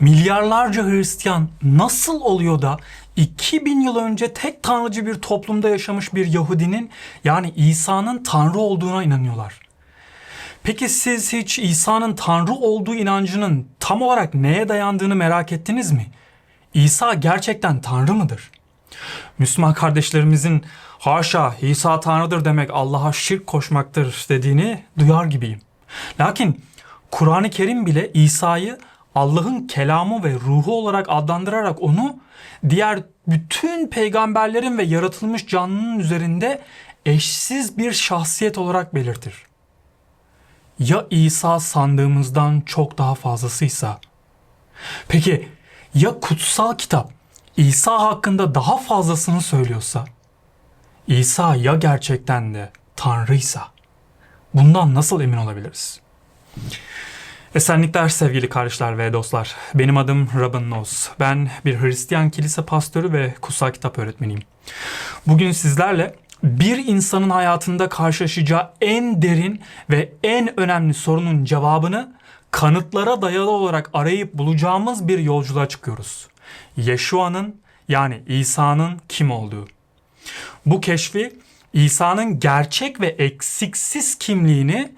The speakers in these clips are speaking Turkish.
milyarlarca Hristiyan nasıl oluyor da 2000 yıl önce tek tanrıcı bir toplumda yaşamış bir Yahudinin yani İsa'nın tanrı olduğuna inanıyorlar? Peki siz hiç İsa'nın tanrı olduğu inancının tam olarak neye dayandığını merak ettiniz mi? İsa gerçekten tanrı mıdır? Müslüman kardeşlerimizin haşa İsa tanrıdır demek Allah'a şirk koşmaktır dediğini duyar gibiyim. Lakin Kur'an-ı Kerim bile İsa'yı Allah'ın kelamı ve ruhu olarak adlandırarak onu diğer bütün peygamberlerin ve yaratılmış canlının üzerinde eşsiz bir şahsiyet olarak belirtir. Ya İsa sandığımızdan çok daha fazlasıysa? Peki ya kutsal kitap İsa hakkında daha fazlasını söylüyorsa? İsa ya gerçekten de Tanrıysa? Bundan nasıl emin olabiliriz? Esenlikler sevgili kardeşler ve dostlar. Benim adım Robin Noz. Ben bir Hristiyan kilise pastörü ve kutsal kitap öğretmeniyim. Bugün sizlerle bir insanın hayatında karşılaşacağı en derin ve en önemli sorunun cevabını kanıtlara dayalı olarak arayıp bulacağımız bir yolculuğa çıkıyoruz. Yeşua'nın yani İsa'nın kim olduğu. Bu keşfi İsa'nın gerçek ve eksiksiz kimliğini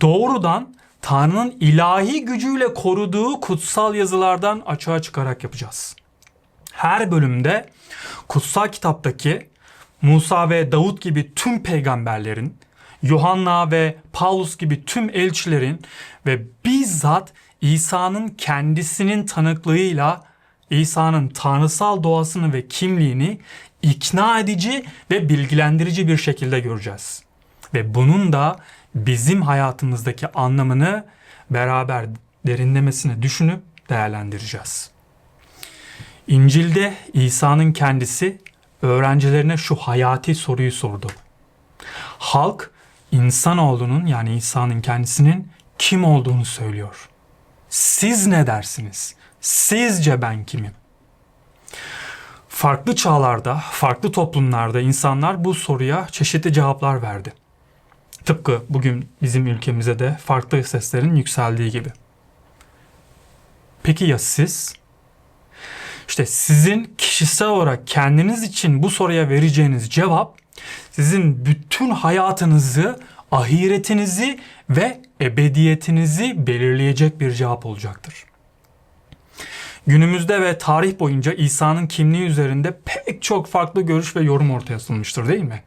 doğrudan Tanrı'nın ilahi gücüyle koruduğu kutsal yazılardan açığa çıkarak yapacağız. Her bölümde kutsal kitaptaki Musa ve Davut gibi tüm peygamberlerin, Yuhanna ve Paulus gibi tüm elçilerin ve bizzat İsa'nın kendisinin tanıklığıyla İsa'nın tanrısal doğasını ve kimliğini ikna edici ve bilgilendirici bir şekilde göreceğiz. Ve bunun da bizim hayatımızdaki anlamını beraber derinlemesine düşünüp değerlendireceğiz. İncil'de İsa'nın kendisi öğrencilerine şu hayati soruyu sordu. Halk insanoğlunun yani İsa'nın kendisinin kim olduğunu söylüyor. Siz ne dersiniz? Sizce ben kimim? Farklı çağlarda, farklı toplumlarda insanlar bu soruya çeşitli cevaplar verdi. Tıpkı bugün bizim ülkemize de farklı seslerin yükseldiği gibi. Peki ya siz? İşte sizin kişisel olarak kendiniz için bu soruya vereceğiniz cevap sizin bütün hayatınızı, ahiretinizi ve ebediyetinizi belirleyecek bir cevap olacaktır. Günümüzde ve tarih boyunca İsa'nın kimliği üzerinde pek çok farklı görüş ve yorum ortaya sunmuştur değil mi?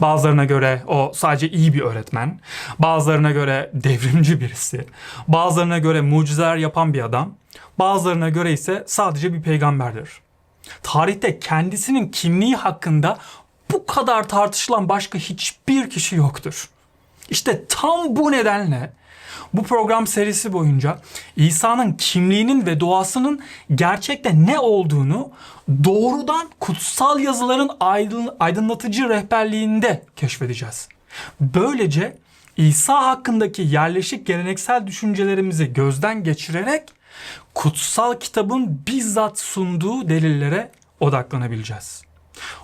Bazılarına göre o sadece iyi bir öğretmen, bazılarına göre devrimci birisi, bazılarına göre mucizeler yapan bir adam, bazılarına göre ise sadece bir peygamberdir. Tarihte kendisinin kimliği hakkında bu kadar tartışılan başka hiçbir kişi yoktur. İşte tam bu nedenle bu program serisi boyunca İsa'nın kimliğinin ve doğasının gerçekte ne olduğunu doğrudan kutsal yazıların aydın, aydınlatıcı rehberliğinde keşfedeceğiz. Böylece İsa hakkındaki yerleşik geleneksel düşüncelerimizi gözden geçirerek kutsal kitabın bizzat sunduğu delillere odaklanabileceğiz.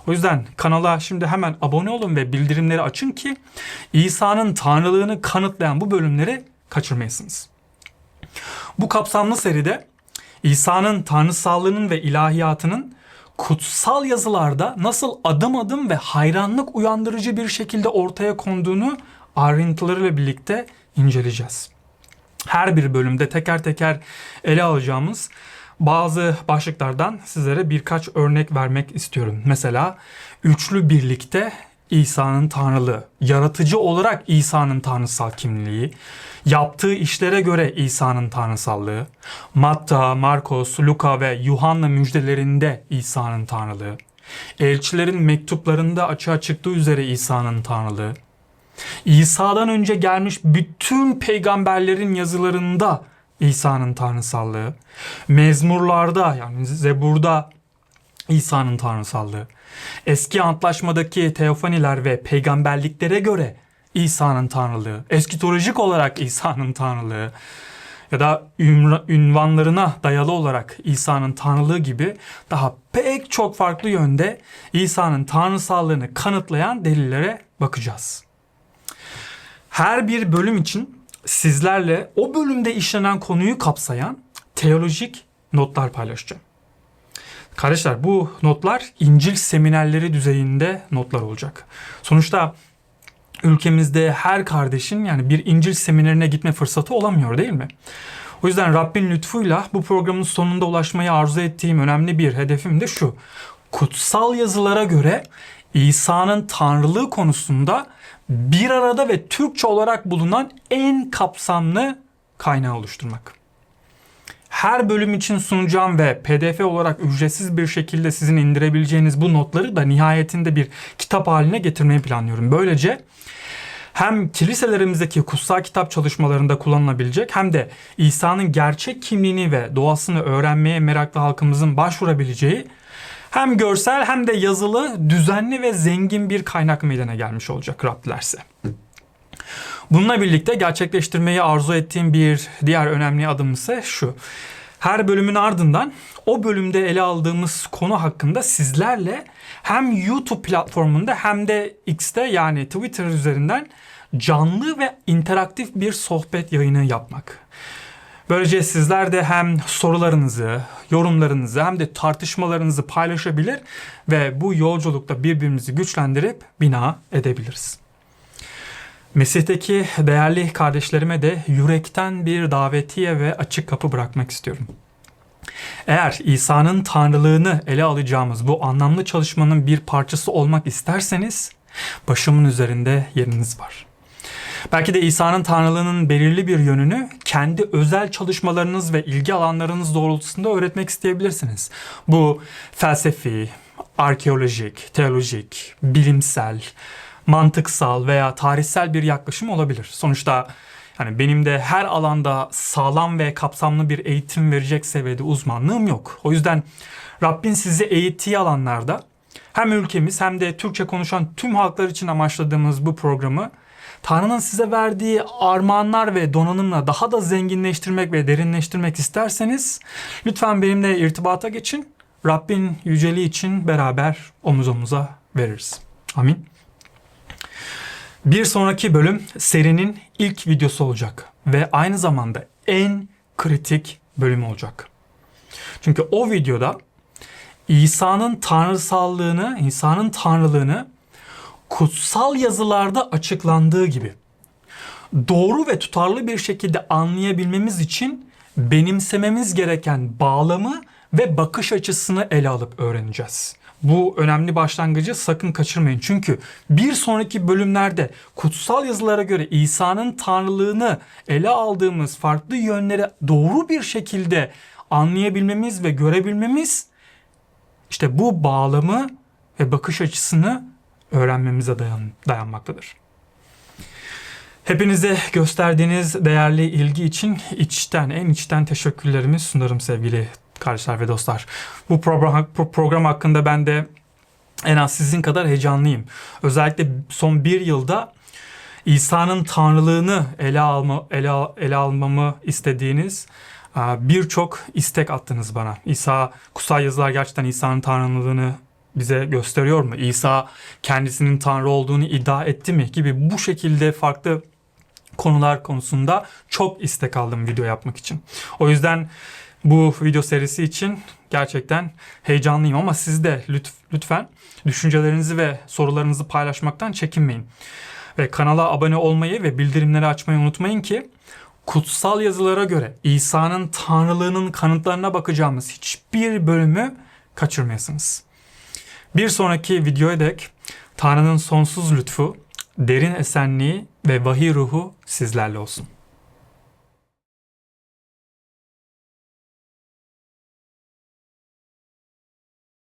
O yüzden kanala şimdi hemen abone olun ve bildirimleri açın ki İsa'nın tanrılığını kanıtlayan bu bölümleri kaçırmayasınız. Bu kapsamlı seride İsa'nın tanrısallığının ve ilahiyatının kutsal yazılarda nasıl adım adım ve hayranlık uyandırıcı bir şekilde ortaya konduğunu ayrıntılarıyla birlikte inceleyeceğiz. Her bir bölümde teker teker ele alacağımız bazı başlıklardan sizlere birkaç örnek vermek istiyorum. Mesela üçlü birlikte İsa'nın tanrılığı, yaratıcı olarak İsa'nın tanrısal kimliği, yaptığı işlere göre İsa'nın tanrısallığı, Matta, Markos, Luka ve Yuhanna müjdelerinde İsa'nın tanrılığı, elçilerin mektuplarında açığa çıktığı üzere İsa'nın tanrılığı, İsa'dan önce gelmiş bütün peygamberlerin yazılarında İsa'nın tanrısallığı, mezmurlarda yani Zebur'da İsa'nın tanrısallığı, eski antlaşmadaki teofaniler ve peygamberliklere göre İsa'nın tanrılığı, eskitolojik olarak İsa'nın tanrılığı ya da ünvanlarına dayalı olarak İsa'nın tanrılığı gibi daha pek çok farklı yönde İsa'nın tanrısallığını kanıtlayan delillere bakacağız. Her bir bölüm için sizlerle o bölümde işlenen konuyu kapsayan teolojik notlar paylaşacağım. Kardeşler bu notlar İncil seminerleri düzeyinde notlar olacak. Sonuçta ülkemizde her kardeşin yani bir İncil seminerine gitme fırsatı olamıyor değil mi? O yüzden Rabbin lütfuyla bu programın sonunda ulaşmayı arzu ettiğim önemli bir hedefim de şu. Kutsal yazılara göre İsa'nın tanrılığı konusunda bir arada ve Türkçe olarak bulunan en kapsamlı kaynağı oluşturmak. Her bölüm için sunacağım ve PDF olarak ücretsiz bir şekilde sizin indirebileceğiniz bu notları da nihayetinde bir kitap haline getirmeyi planlıyorum. Böylece hem kiliselerimizdeki kutsal kitap çalışmalarında kullanılabilecek hem de İsa'nın gerçek kimliğini ve doğasını öğrenmeye meraklı halkımızın başvurabileceği hem görsel hem de yazılı, düzenli ve zengin bir kaynak meydana gelmiş olacak Rab dilerse. Bununla birlikte gerçekleştirmeyi arzu ettiğim bir diğer önemli adım ise şu. Her bölümün ardından o bölümde ele aldığımız konu hakkında sizlerle hem YouTube platformunda hem de X'te yani Twitter üzerinden canlı ve interaktif bir sohbet yayını yapmak. Böylece sizler de hem sorularınızı, yorumlarınızı hem de tartışmalarınızı paylaşabilir ve bu yolculukta birbirimizi güçlendirip bina edebiliriz. Mesih'teki değerli kardeşlerime de yürekten bir davetiye ve açık kapı bırakmak istiyorum. Eğer İsa'nın tanrılığını ele alacağımız bu anlamlı çalışmanın bir parçası olmak isterseniz başımın üzerinde yeriniz var. Belki de İsa'nın tanrılığının belirli bir yönünü kendi özel çalışmalarınız ve ilgi alanlarınız doğrultusunda öğretmek isteyebilirsiniz. Bu felsefi, arkeolojik, teolojik, bilimsel, mantıksal veya tarihsel bir yaklaşım olabilir. Sonuçta yani benim de her alanda sağlam ve kapsamlı bir eğitim verecek seviyede uzmanlığım yok. O yüzden Rabbin sizi eğittiği alanlarda hem ülkemiz hem de Türkçe konuşan tüm halklar için amaçladığımız bu programı Tanrı'nın size verdiği armağanlar ve donanımla daha da zenginleştirmek ve derinleştirmek isterseniz lütfen benimle irtibata geçin. Rabbin yüceliği için beraber omuz omuza veririz. Amin. Bir sonraki bölüm serinin ilk videosu olacak ve aynı zamanda en kritik bölüm olacak. Çünkü o videoda İsa'nın tanrısallığını, İsa'nın tanrılığını kutsal yazılarda açıklandığı gibi doğru ve tutarlı bir şekilde anlayabilmemiz için benimsememiz gereken bağlamı ve bakış açısını ele alıp öğreneceğiz. Bu önemli başlangıcı sakın kaçırmayın. Çünkü bir sonraki bölümlerde kutsal yazılara göre İsa'nın tanrılığını ele aldığımız farklı yönleri doğru bir şekilde anlayabilmemiz ve görebilmemiz işte bu bağlamı ve bakış açısını öğrenmemize dayan, dayanmaktadır. Hepinize gösterdiğiniz değerli ilgi için içten, en içten teşekkürlerimi sunarım sevgili kardeşler ve dostlar. Bu program, program hakkında ben de en az sizin kadar heyecanlıyım. Özellikle son bir yılda İsa'nın tanrılığını ele alma ele, ele almamı istediğiniz birçok istek attınız bana. İsa kutsal yazılar gerçekten İsa'nın tanrılığını bize gösteriyor mu? İsa kendisinin tanrı olduğunu iddia etti mi gibi bu şekilde farklı konular konusunda çok istek aldım video yapmak için. O yüzden bu video serisi için gerçekten heyecanlıyım ama siz de lütfen düşüncelerinizi ve sorularınızı paylaşmaktan çekinmeyin. Ve kanala abone olmayı ve bildirimleri açmayı unutmayın ki kutsal yazılara göre İsa'nın tanrılığının kanıtlarına bakacağımız hiçbir bölümü kaçırmayasınız. Bir sonraki videoya dek Tanrı'nın sonsuz lütfu, derin esenliği ve vahiy ruhu sizlerle olsun.